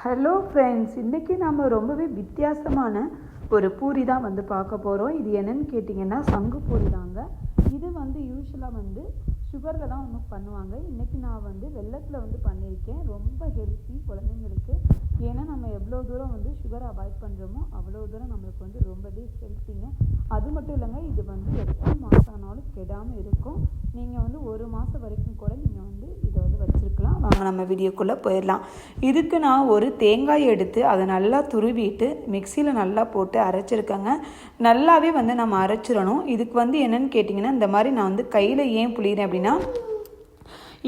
Hello friends இன்றைக்கி நாம் ரொம்பவே வித்தியாசமான ஒரு பூரி தான் வந்து பார்க்க போகிறோம் இது என்னன்னு கேட்டிங்கன்னா சங்கு பூரி தாங்க. இது வந்து யூஸ்வலாக வந்து சுகரில் தான் ஒன்று பண்ணுவாங்க. இன்றைக்கி நான் வந்து வெள்ளத்தில் வந்து பண்ணியிருக்கேன். ரொம்ப ஹெல்த்தி குழந்தைங்களுக்கு. ஏன்னா நம்ம எவ்வளோ தூரம் வந்து சுகரை அவாய்ட் பண்ணுறோமோ அவ்வளோ தூரம் நம்மளுக்கு வந்து ரொம்பவே ஹெல்த்திங்க அது மட்டும் இல்லைங்க இது வந்து எத்தனை மாதம் ஆனாலும் கெடாமல் இருக்கும். நீங்கள் வந்து ஒரு மாதம் வரைக்கும் கூட நீங்கள் வந்து இதை வந்து வச்சுருக்கலாம். வாங்க நம்ம வீடியோக்குள்ளே போயிடலாம். இதுக்கு நான் ஒரு தேங்காய் எடுத்து அதை நல்லா துருவிட்டு மிக்சியில் நல்லா போட்டு அரைச்சிருக்கேங்க. நல்லாவே வந்து நம்ம அரைச்சிடணும். இதுக்கு வந்து என்னென்னு கேட்டிங்கன்னா இந்த மாதிரி நான் வந்து கையில் ஏன் புளியிறேன் அப்படின்னா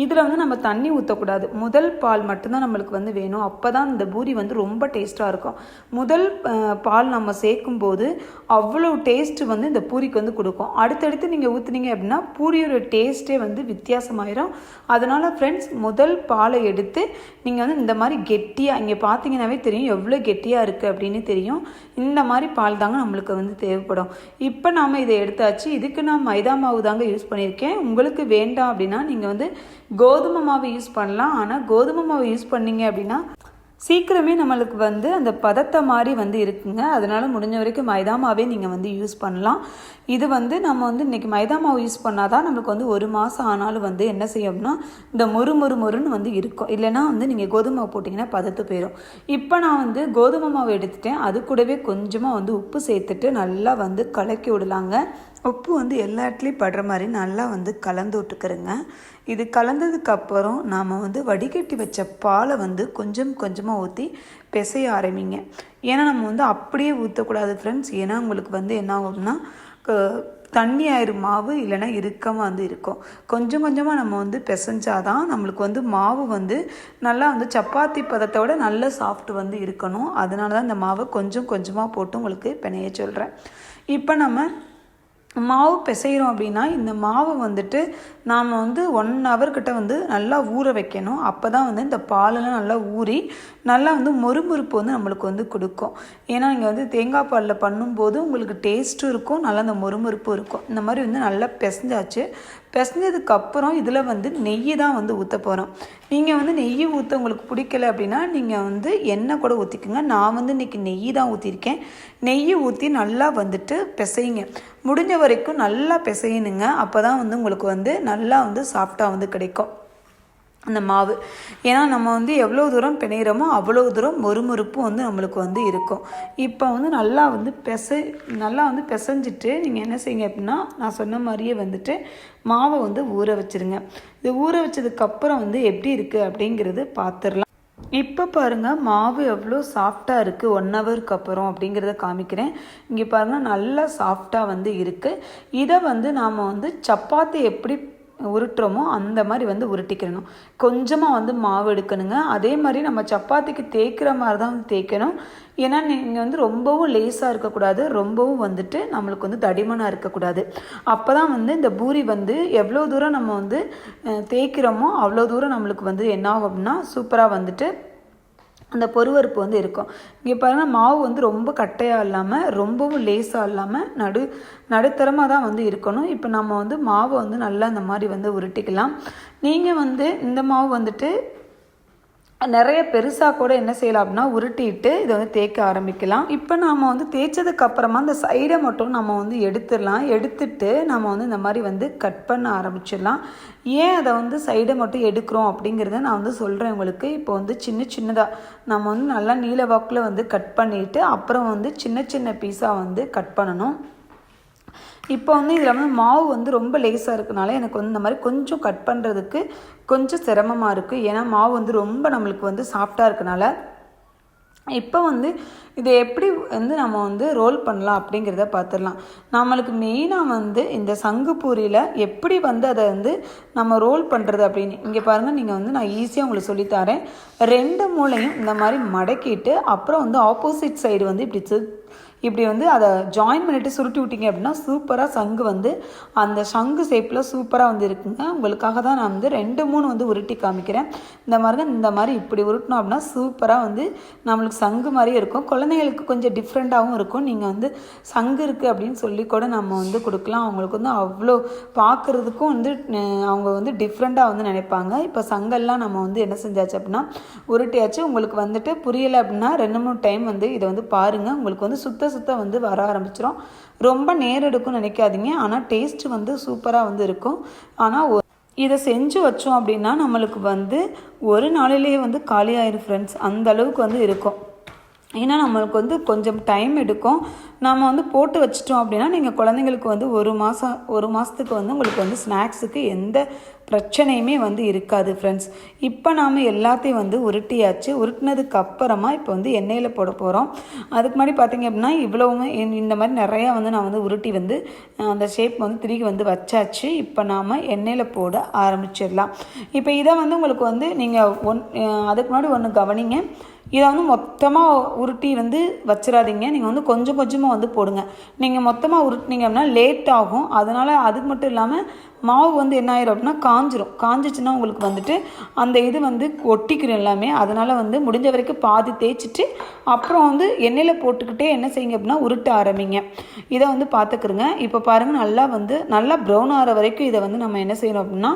இதில் வந்து நம்ம தண்ணி ஊற்றக்கூடாது முதல் பால் மட்டும்தான் நம்மளுக்கு வந்து வேணும். அப்போ தான் இந்த பூரி வந்து ரொம்ப டேஸ்ட்டாக இருக்கும். முதல் பால் நம்ம சேர்க்கும் போது அவ்வளோ டேஸ்ட்டு வந்து இந்த பூரிக்கு வந்து கொடுக்கும். அடுத்தடுத்து நீங்கள் ஊற்றுனீங்க அப்படின்னா பூரியோட டேஸ்ட்டே வந்து வித்தியாசமாயிரும். அதனால் ஃப்ரெண்ட்ஸ் முதல் பாலை எடுத்து நீங்கள் வந்து இந்த மாதிரி கெட்டியாக இங்கே பார்த்தீங்கன்னாவே தெரியும் எவ்வளோ கெட்டியாக இருக்குது அப்படின்னு தெரியும். இந்த மாதிரி பால் தாங்க நம்மளுக்கு வந்து தேவைப்படும். இப்போ நாம் இதை எடுத்தாச்சு. இதுக்கு நான் மைதா மாவு தாங்க யூஸ் பண்ணியிருக்கேன். உங்களுக்கு வேண்டாம் அப்படின்னா நீங்கள் வந்து கோதுமை மாவு யூஸ் பண்ணலாம். ஆனால் கோதுமை மாவு யூஸ் பண்ணீங்க அப்படின்னா சீக்கிரமே நம்மளுக்கு வந்து அந்த பதத்தை மாதிரி வந்து இருக்குங்க. அதனால் முடிஞ்ச வரைக்கும் மைதா மாவே நீங்கள் வந்து யூஸ் பண்ணலாம். இது வந்து நம்ம வந்து இன்றைக்கி மைதா மாவு யூஸ் பண்ணால் தான் நம்மளுக்கு வந்து ஒரு மாதம் ஆனாலும் வந்து என்ன செய்யும்னா இந்த மொறு மொறு மொறுன்னு வந்து இருக்கும். இல்லைன்னா வந்து நீங்கள் கோதுமை மாவு போட்டிங்கன்னா பதத்து போயிடும் இப்போ நான் வந்து கோதுமை மாவு எடுத்துட்டேன். அது கூடவே கொஞ்சமாக வந்து உப்பு சேர்த்துட்டு நல்லா வந்து கலக்கி விடலாங்க. உப்பு வந்து எல்லா இடத்துலையும் படுற மாதிரி நல்லா வந்து கலந்து விட்டுக்கிறேங்க. இது கலந்ததுக்கப்புறம் நாம் வந்து வடிகட்டி வச்ச பாலை வந்து கொஞ்சம் கொஞ்சமாக ஊற்றி பிசைய ஆரம்பிங்க. ஏன்னா நம்ம வந்து அப்படியே ஊற்றக்கூடாது ஃப்ரெண்ட்ஸ் ஏன்னா உங்களுக்கு வந்து என்ன ஆகும்னா தண்ணி ஆயிரும் மாவு இல்லைன்னா இறுக்கமாக வந்து இருக்கும். கொஞ்சம் கொஞ்சமாக நம்ம வந்து பிசைஞ்சாதான் நம்மளுக்கு வந்து மாவு வந்து நல்லா வந்து சப்பாத்தி பதத்தோட நல்ல சாஃப்ட் வந்து இருக்கணும். அதனால தான் இந்த மாவை கொஞ்சம் கொஞ்சமாக போட்டு உங்களுக்கு பிணைய சொல்கிறேன் இப்போ நம்ம மாவு பிசைகிறோம் அப்படின்னா இந்த மாவை வந்துட்டு நாம் வந்து ஒன் ஹவர்கிட்ட வந்து நல்லா ஊற வைக்கணும். அப்போ தான் வந்து இந்த பாலெல்லாம் நல்லா ஊறி நல்லா வந்து மொறுமொறுப்பு வந்து நம்மளுக்கு வந்து கொடுக்கும். ஏன்னா நீங்கள் வந்து தேங்காய் பாலில் பண்ணும்போது உங்களுக்கு டேஸ்ட்டும் இருக்கும் நல்லா அந்த மொறுமொறுப்பும் இருக்கும். இந்த மாதிரி வந்து நல்லா பிசைஞ்சாச்சு. பிசைஞ்சதுக்கப்புறம் இதில் வந்து நெய் தான் வந்து ஊற்ற போகிறோம் நீங்கள் வந்து நெய் ஊற்ற உங்களுக்கு பிடிக்கல அப்படின்னா நீங்கள் வந்து எண்ணெய் கூட ஊற்றிக்கோங்க நான் வந்து இன்றைக்கி நெய் தான் ஊற்றிருக்கேன் நெய் ஊற்றி நல்லா வந்துட்டு பிசையுங்க முடிஞ்ச வரைக்கும் நல்லா பிசையணுங்க. அப்போ தான் வந்து உங்களுக்கு வந்து நல்லா வந்து சாஃப்டாக வந்து கிடைக்கும். அந்த மாவு. ஏன்னா நம்ம வந்து எவ்வளோ தூரம் பிணையிறோமோ அவ்வளோ தூரம் மொறுமொறுப்பும் வந்து நம்மளுக்கு வந்து இருக்கும். இப்போ வந்து நல்லா வந்து பிசை நல்லா வந்து பிசைஞ்சிட்டு நீங்கள் என்ன செய்யுங்க அப்படின்னா நான் சொன்ன மாதிரியே வந்துட்டு மாவை வந்து ஊற வச்சிருங்க. இது ஊற வச்சதுக்கப்புறம் வந்து எப்படி இருக்குது அப்படிங்கிறது பார்த்துடலாம் இப்போ பாருங்கள் மாவு எவ்வளோ சாஃப்டாக இருக்குது ஒன் ஹவருக்கு அப்புறம் அப்படிங்கிறத காமிக்கிறேன். இங்கே பாருங்கள் நல்லா சாஃப்டாக வந்து இருக்குது இதை வந்து நாம் வந்து சப்பாத்தி எப்படி உருட்டுறோமோ அந்த மாதிரி வந்து உருட்டிக்கிறணும் கொஞ்சமாக வந்து மாவு எடுக்கணுங்க. அதே மாதிரி நம்ம சப்பாத்திக்கு தேய்க்கிற மாதிரி தான் வந்து தேய்க்கணும். ஏன்னா நீங்கள் வந்து ரொம்பவும் லேஸாக இருக்கக்கூடாது. ரொம்பவும் வந்துட்டு நம்மளுக்கு வந்து தடிமனாக இருக்கக்கூடாது. அப்போ தான் வந்து இந்த பூரி வந்து எவ்வளோ தூரம் நம்ம வந்து தேய்க்கிறோமோ அவ்வளோ தூரம் நம்மளுக்கு வந்து என்ன ஆகும் அப்படின்னா சூப்பராக வந்துட்டு அந்த பொருவறுப்பு வந்து இருக்கும். இங்கே பாருங்கள் மாவு வந்து ரொம்ப கட்டையாக இல்லாமல் ரொம்பவும் லேஸாக இல்லாமல் நடு நடுத்தரமாக தான் வந்து இருக்கணும். இப்போ நம்ம வந்து மாவை வந்து நல்லா இந்த மாதிரி வந்து உருட்டிக்கலாம். நீங்கள் வந்து இந்த மாவு வந்துட்டு நிறைய பெருசாக கூட என்ன செய்யலாம் அப்படின்னா உருட்டிட்டு இதை வந்து தேய்க்க ஆரம்பிக்கலாம். இப்போ நாம் வந்து தேய்ச்சதுக்கு அப்புறமா அந்த சைடை மட்டும் நம்ம வந்து எடுத்துடலாம். எடுத்துட்டு நம்ம வந்து இந்த மாதிரி வந்து கட் பண்ண ஆரம்பிச்சிடலாம். ஏன் அதை வந்து சைடை மட்டும் எடுக்கிறோம் அப்படிங்கிறத நான் வந்து சொல்கிறேன் உங்களுக்கு. இப்போ வந்து சின்ன சின்னதாக நம்ம வந்து நல்லா நீல வாக்கில் வந்து கட் பண்ணிவிட்டு அப்புறம் வந்து சின்ன சின்ன பீஸாக வந்து கட் பண்ணணும். இப்போ வந்து இதில் வந்து மாவு வந்து ரொம்ப லேஸாக இருக்கனால எனக்கு வந்து இந்த மாதிரி கொஞ்சம் கட் பண்ணுறதுக்கு கொஞ்சம் சிரமமாக இருக்குது ஏன்னா மாவு வந்து ரொம்ப நம்மளுக்கு வந்து சாஃப்டாக இருக்கனால இப்போ வந்து இதை எப்படி வந்து நம்ம வந்து ரோல் பண்ணலாம் அப்படிங்கிறத பார்த்துடலாம் நம்மளுக்கு மெயினாக வந்து இந்த சங்கு பூரியில் எப்படி வந்து அதை வந்து நம்ம ரோல் பண்ணுறது அப்படின்னு இங்கே பாருங்கள் நீங்கள் வந்து நான் ஈஸியாக உங்களுக்கு சொல்லித்தரேன் ரெண்டு மூளையும் இந்த மாதிரி மடக்கிட்டு அப்புறம் வந்து ஆப்போசிட் சைடு வந்து இப்படி இப்படி வந்து அதை ஜாயின் பண்ணிவிட்டு சுருட்டி விட்டீங்க அப்படின்னா சூப்பராக சங்கு வந்து அந்த சங்கு ஷேப்பில் சூப்பராக வந்து இருக்குங்க. உங்களுக்காக தான் நான் வந்து ரெண்டு மூணு வந்து உருட்டி காமிக்கிறேன். இந்த மாதிரி தான் இந்த மாதிரி இப்படி உருட்டினோம் அப்படின்னா சூப்பராக வந்து நம்மளுக்கு சங்கு மாதிரியே இருக்கும். குழந்தைங்களுக்கு கொஞ்சம் டிஃப்ரெண்ட்டாகவும் இருக்கும். நீங்கள் வந்து சங்கு இருக்குது அப்படின்னு சொல்லி கூட நம்ம வந்து கொடுக்கலாம். அவங்களுக்கு வந்து அவ்வளோ பார்க்குறதுக்கும் வந்து அவங்க வந்து டிஃப்ரெண்ட்டாக வந்து நினைப்பாங்க. இப்போ சங்கெல்லாம் நம்ம வந்து என்ன செஞ்சாச்சு அப்படின்னா உருட்டியாச்சு. உங்களுக்கு வந்துட்டு புரியலை அப்படின்னா ரெண்டு மூணு டைம் வந்து இதை வந்து பாருங்கள் உங்களுக்கு வந்து சுத்த சுத்த வந்து வர ஆரம்பிச்சிடும் ரொம்ப நேரம் எடுக்கும்னு நினைக்காதீங்க. ஆனால் டேஸ்ட் வந்து சூப்பராக வந்து இருக்கும். ஆனால் இதை செஞ்சு வச்சோம் அப்படின்னா நம்மளுக்கு வந்து ஒரு நாளிலேயே வந்து காலியாயிரும் ஃப்ரெண்ட்ஸ் அந்த அளவுக்கு வந்து இருக்கும். ஏன்னா நம்மளுக்கு வந்து கொஞ்சம் டைம் எடுக்கும். நாம் வந்து போட்டு வச்சிட்டோம் அப்படின்னா நீங்கள் குழந்தைங்களுக்கு வந்து ஒரு மாதம் ஒரு மாதத்துக்கு வந்து உங்களுக்கு வந்து ஸ்நாக்ஸுக்கு எந்த பிரச்சனையுமே வந்து இருக்காது ஃப்ரெண்ட்ஸ் இப்போ நாம் எல்லாத்தையும் வந்து உருட்டியாச்சு உருட்டினதுக்கு அப்புறமா இப்போ வந்து எண்ணெயில் போட போகிறோம் அதுக்கு முன்னாடி பார்த்தீங்க அப்படின்னா இவ்வளவுமே இந்த- இந்த மாதிரி நிறையா வந்து நான் வந்து உருட்டி வந்து அந்த ஷேப் வந்து திருகி வந்து வச்சாச்சு. இப்போ நாம் எண்ணெயில் போட ஆரம்பிச்சிடலாம். இப்போ இதை வந்து உங்களுக்கு வந்து நீங்கள் ஒன் அதுக்கு முன்னாடி ஒன்று கவனிங்க. இதை வந்து மொத்தமாக உருட்டி வந்து வச்சிடாதீங்க. நீங்கள் வந்து கொஞ்சம் கொஞ்சமாக வந்து போடுங்க. நீங்கள் மொத்தமாக உருட்டினீங்க அப்படின்னா லேட் ஆகும். அதனால் அது மட்டும் இல்லாமல் மாவு வந்து என்ன ஆயிரும் அப்படின்னா காஞ்சிரும். காஞ்சிச்சுன்னா உங்களுக்கு வந்துட்டு அந்த இது வந்து ஒட்டிக்கிறோம் எல்லாமே. அதனால் வந்து முடிஞ்ச வரைக்கும் பாதி தேய்ச்சிட்டு அப்புறம் வந்து எண்ணெயில் போட்டுக்கிட்டே என்ன செய்யுங்க அப்படின்னா உருட்ட ஆரம்பிங்க. இதை வந்து பார்த்துக்குருங்க இப்போ பாருங்கள் நல்லா வந்து நல்லா ப்ரௌன் ஆகிற வரைக்கும் இதை வந்து நம்ம என்ன செய்யணும் அப்படின்னா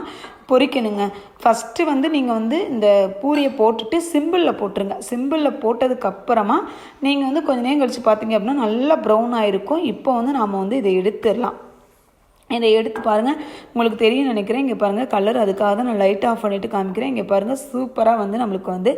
பொறிக்கணுங்க. ஃபஸ்ட்டு வந்து நீங்கள் வந்து இந்த பூரியை போட்டுட்டு சிம்பிளில் போட்டுருங்க. சிம்பிளில் போட்டதுக்கப்புறமா நீங்கள் வந்து கொஞ்ச நேரம் கழித்து பார்த்தீங்க அப்படின்னா நல்லா ப்ரௌன் ஆகிருக்கும் இப்போ வந்து நாம் வந்து இதை எடுத்துடலாம். இதை எடுத்து பாருங்கள் உங்களுக்கு தெரியும் நினைக்கிறேன். இங்கே பாருங்கள் கலர் அதுக்காக தான் நான் லைட் ஆஃப் பண்ணிவிட்டு காமிக்கிறேன். இங்கே பாருங்கள் சூப்பராக வந்து நம்மளுக்கு வந்து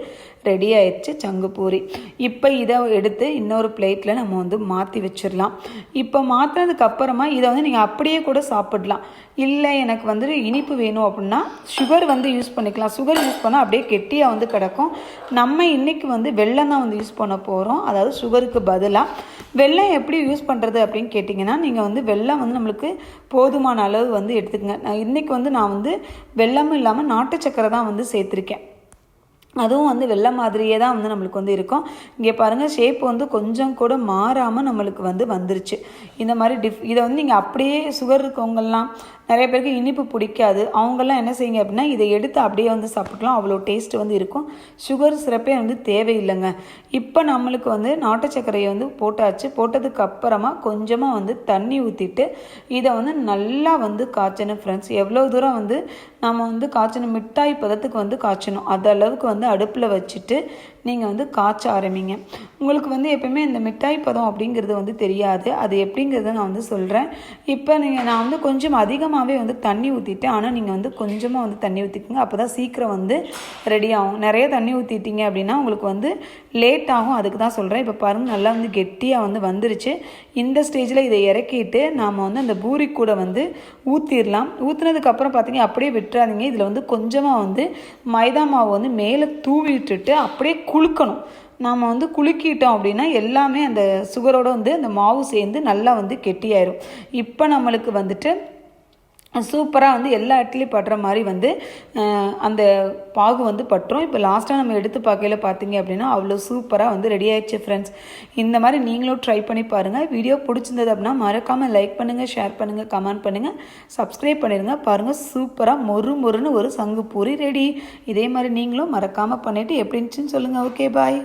ரெடி ஆயிடுச்சு சங்கு பூரி. இப்போ இதை எடுத்து இன்னொரு பிளேட்டில் நம்ம வந்து மாற்றி வச்சிடலாம். இப்போ மாற்றினதுக்கு அப்புறமா இதை வந்து நீங்கள் அப்படியே கூட சாப்பிடலாம். இல்லை எனக்கு வந்து இனிப்பு வேணும் அப்படின்னா சுகர் வந்து யூஸ் பண்ணிக்கலாம். சுகர் யூஸ் பண்ணால் அப்படியே கெட்டியாக வந்து கிடக்கும். நம்ம இன்றைக்கி வந்து வெள்ளம் தான் வந்து யூஸ் பண்ண போகிறோம் அதாவது சுகருக்கு பதிலாக வெள்ளம் எப்படி யூஸ் பண்ணுறது அப்படின்னு கேட்டிங்கன்னா நீங்கள் வந்து வெள்ளம் வந்து நம்மளுக்கு போதுமான அளவு வந்து எடுத்துக்கங்க. நான் இன்றைக்கி வந்து நான் வந்து வெள்ளமும் இல்லாமல் நாட்டு சக்கரை தான் வந்து சேர்த்துருக்கேன். அதுவும் வந்து வெள்ளை மாதிரியே தான் வந்து நம்மளுக்கு வந்து இருக்கும். இங்கே பாருங்கள் ஷேப் வந்து கொஞ்சம் கூட மாறாமல் நம்மளுக்கு வந்து வந்துருச்சு. இந்த மாதிரி டிஃப் இதை வந்து நீங்கள் அப்படியே சுகர் இருக்கவங்கெல்லாம் நிறைய பேருக்கு இனிப்பு பிடிக்காது. அவங்கெல்லாம் என்ன செய்யுங்க அப்படின்னா இதை எடுத்து அப்படியே வந்து சாப்பிட்டுக்கலாம். அவ்வளோ டேஸ்ட் வந்து இருக்கும். சுகர் சிறப்பே வந்து தேவையில்லைங்க. இப்போ நம்மளுக்கு வந்து நாட்டு சர்க்கரையை வந்து போட்டாச்சு. போட்டதுக்கு அப்புறமா கொஞ்சமாக வந்து தண்ணி ஊற்றிட்டு இதை வந்து நல்லா வந்து காய்ச்சணும் ஃப்ரெண்ட்ஸ் எவ்வளோ தூரம் வந்து நம்ம வந்து காய்ச்சணும்? மிட்டாய் பதத்துக்கு வந்து காய்ச்சணும். அது அளவுக்கு வந்து அடுப்பில் வச்சுட்டு நீங்கள் வந்து காய்ச்ச ஆரம்பிங்க. உங்களுக்கு வந்து எப்பயுமே இந்த மிட்டாய் பதம் அப்படிங்கிறது வந்து தெரியாது. அது எப்படிங்கிறத நான் வந்து சொல்கிறேன் இப்போ நீங்கள் நான் வந்து கொஞ்சம் அதிகமாகவே வந்து தண்ணி ஊற்றிட்டேன் ஆனால் நீங்கள் வந்து கொஞ்சமாக வந்து தண்ணி ஊற்றிக்கோங்க அப்போ தான் சீக்கிரம் வந்து ரெடி ஆகும். நிறைய தண்ணி ஊற்றிட்டீங்க அப்படின்னா உங்களுக்கு வந்து லேட் ஆகும். அதுக்கு தான் சொல்கிறேன் இப்போ பாருங்கள் நல்லா வந்து கெட்டியாக வந்து வந்துருச்சு. இந்த ஸ்டேஜில் இதை இறக்கிட்டு நாம் வந்து அந்த பூரி கூட வந்து ஊற்றிடலாம் ஊற்றுனதுக்கப்புறம் பார்த்தீங்க அப்படியே விட்டுறாதீங்க. இதில் வந்து கொஞ்சமாக வந்து மைதா மாவு வந்து மேலே தூவி விட்டுட்டு அப்படியே குலுக்கணும் நாம் வந்து குலுக்கிட்டோம் அப்படின்னா எல்லாமே அந்த சுகரோட வந்து அந்த மாவு சேர்ந்து நல்லா வந்து கெட்டியாயிரும். இப்போ நம்மளுக்கு வந்துட்டு சூப்பராக வந்து எல்லா இடத்துலையும் படுற மாதிரி வந்து அந்த பாகு வந்து பட்டுரும். இப்போ லாஸ்ட்டாக நம்ம எடுத்து பார்க்கையில் பார்த்தீங்க அப்படின்னா அவ்வளோ சூப்பராக வந்து ரெடி ஆயிடுச்சு ஃப்ரெண்ட்ஸ் இந்த மாதிரி நீங்களும் ட்ரை பண்ணி பாருங்கள் வீடியோ பிடிச்சிருந்தது அப்படின்னா மறக்காமல் லைக் பண்ணுங்கள் ஷேர் பண்ணுங்கள் கமெண்ட் பண்ணுங்கள் சப்ஸ்கிரைப் பண்ணிடுங்க பாருங்கள் சூப்பராக மொறு மொறுன்னு ஒரு சங்கு பூரி ரெடி இதே மாதிரி நீங்களும் மறக்காமல் பண்ணிவிட்டு எப்படி இருந்துச்சுன்னு சொல்லுங்கள் ஓகே பாய்